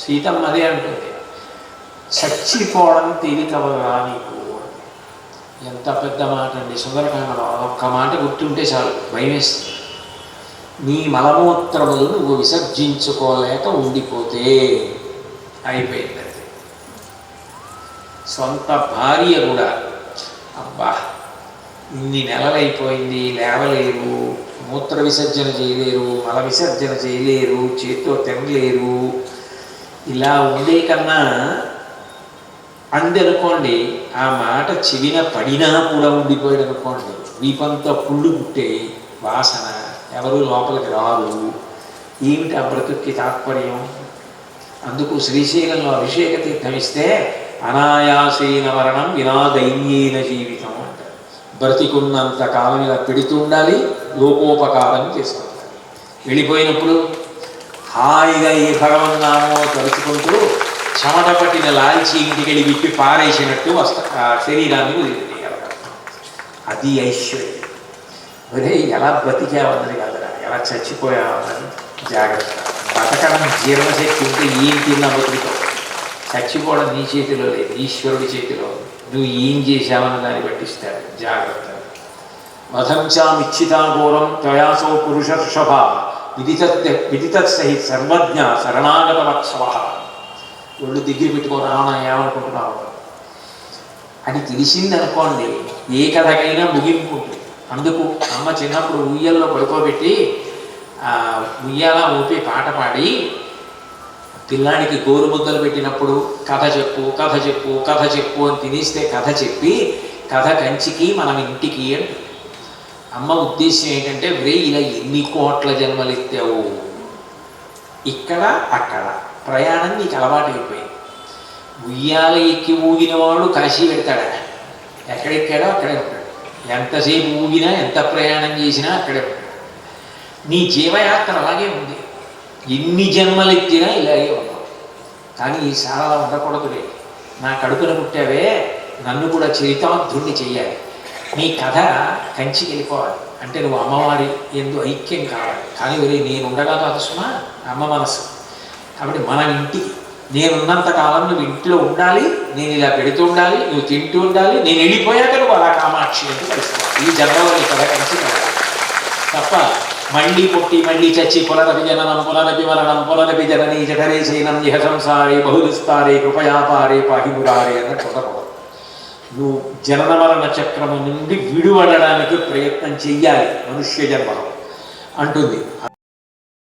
సీతమ్మ అదే అంటుంది చచ్చిపోవడం తేలికవగా నీకు. ఎంత పెద్ద మాట అండి. సుందరకాండ ఒక్క మాట గుర్తుంటే చాలు భయం వేస్తుంది నీ మలమూత్రములు నువ్వు విసర్జించుకోలేక ఉండిపోతే అయిపోయింది అది. సొంత భార్య కూడా అబ్బా ఇన్ని నెలలైపోయింది లేవలేరు మూత్ర విసర్జన చేయలేరు మల విసర్జన చేయలేరు చేతితో తినలేరు ఇలా ఉండే కన్నా అందనుకోండి ఆ మాట చెవిన పడినా కూడా ఉండిపోయాడు అనుకోండి దీపంతో పుళ్ళు పుట్టే వాసన ఎవరు లోపలికి రారు. ఏమిటి ఆ బ్రతుక్కి తాత్పర్యం? అందుకు శ్రీశైలంలో అభిషేక తీర్థం ఇస్తే అనాయాసేన మరణం వినాదైన్యేన జీవితం అంటారు బ్రతికున్నంత కాలం ఇలా పెడుతూ ఉండాలి లోకోపకారం చేసుకుంటారు వెళ్ళిపోయినప్పుడు హాయిగా ఈ భగవన్నామో తలుచుకుంటూ చెమట పట్టిన లాల్చి ఇంటికి వెళ్ళి విప్పి పారేసినట్టు వస్తా శరీరాన్ని వదిలిపెట్టగలగాలి అది ఐశ్వర్యం. ఒరే ఎలా బ్రతికావన్నది కాదురా ఎలా చచ్చిపోయావన్నది జాగ్రత్త. బతకడం జీర్ణశక్తి ఉంటే ఏం తిన్నా బతుకుతావు చచ్చిపోవడం నీ చేతిలో లేదు ఈశ్వరుడి చేతిలో నువ్వు ఏం చేశావన్న దాన్ని పట్టిస్తాడు. జాగ్రత్త. వధంచామిచ్చితాఘోరం త్వయాసో పురుషర్షభ విదితత్ విదితత్ సహిత్ సర్వజ్ఞ శరణాగత వత్సవ ఒళ్ళు దగ్గర పెట్టుకో రావణ ఏమనుకుంటున్నావు? అని తెలిసిందనుకోండి ఏ కథకైనా ముగింపు ఉంటుంది అందుకు అమ్మ చిన్నప్పుడు ఉయ్యల్లో పడుకోబెట్టి ఉయ్యాల ఊపి పాట పాడి పిల్లానికి గోరు ముద్దలు పెట్టినప్పుడు కథ చెప్పు కథ చెప్పు కథ చెప్పు అని తినేస్తే కథ చెప్పి కథ కంచికి మనం ఇంటికి అని అమ్మ ఉద్దేశం ఏంటంటే వే ఇలా ఎన్ని కోట్ల జన్మలు ఎత్తావు? ఇక్కడ అక్కడ. ప్రయాణం నీకు అలవాటైపోయింది ఉయ్యాల ఎక్కి ఊగిన వాడు కాశీ పెడతాడా? ఎక్కడెక్కాడో అక్కడే ఉంటాడు. ఎంతసేపు ఊగినా ఎంత ప్రయాణం చేసినా అక్కడే ఉంటాడు. నీ జీవయాత్ర అలాగే ఉంది. ఎన్ని జన్మలు ఎత్తినా ఇలాగే ఉన్నావు కానీ ఈ సారలా ఉండకూడదులే. నా కడుపున పుట్టావే నన్ను కూడా చరితార్థుణ్ణి చెయ్యాలి. నీ కథ కంచి వెళ్ళిపోవాలి. అంటే నువ్వు అమ్మవారి ఎందు ఐక్యం కావాలి. కానీ ఒరే నేను ఉండగా కాదు సుమా అమ్మ మనసు. కాబట్టి మన ఇంటికి నేనున్నంత కాలం నువ్వు ఇంట్లో ఉండాలి నేను ఇలా పెడుతూ ఉండాలి నువ్వు తింటూ ఉండాలి నేను వెళ్ళిపోయాక నువ్వు అలా కామాక్షి అని కలుసుకోవాలి ఈ జన్మలో నీ కథ కంచి తప్ప మళ్ళీ పుట్టి మళ్ళీ చచ్చి పునరపి జననం పునరపి మరణం పునరపి జననీ జఠరే చైనం ఇహ సంసారే బహుదుస్తారే కృపయాపారే పాహిమురారే అన్నట్టు ఉండకూడదు నువ్వు జనన మరణ చక్రము నుండి విడువడడానికి ప్రయత్నం చెయ్యాలి మనుష్య జన్మలో అంటుంది.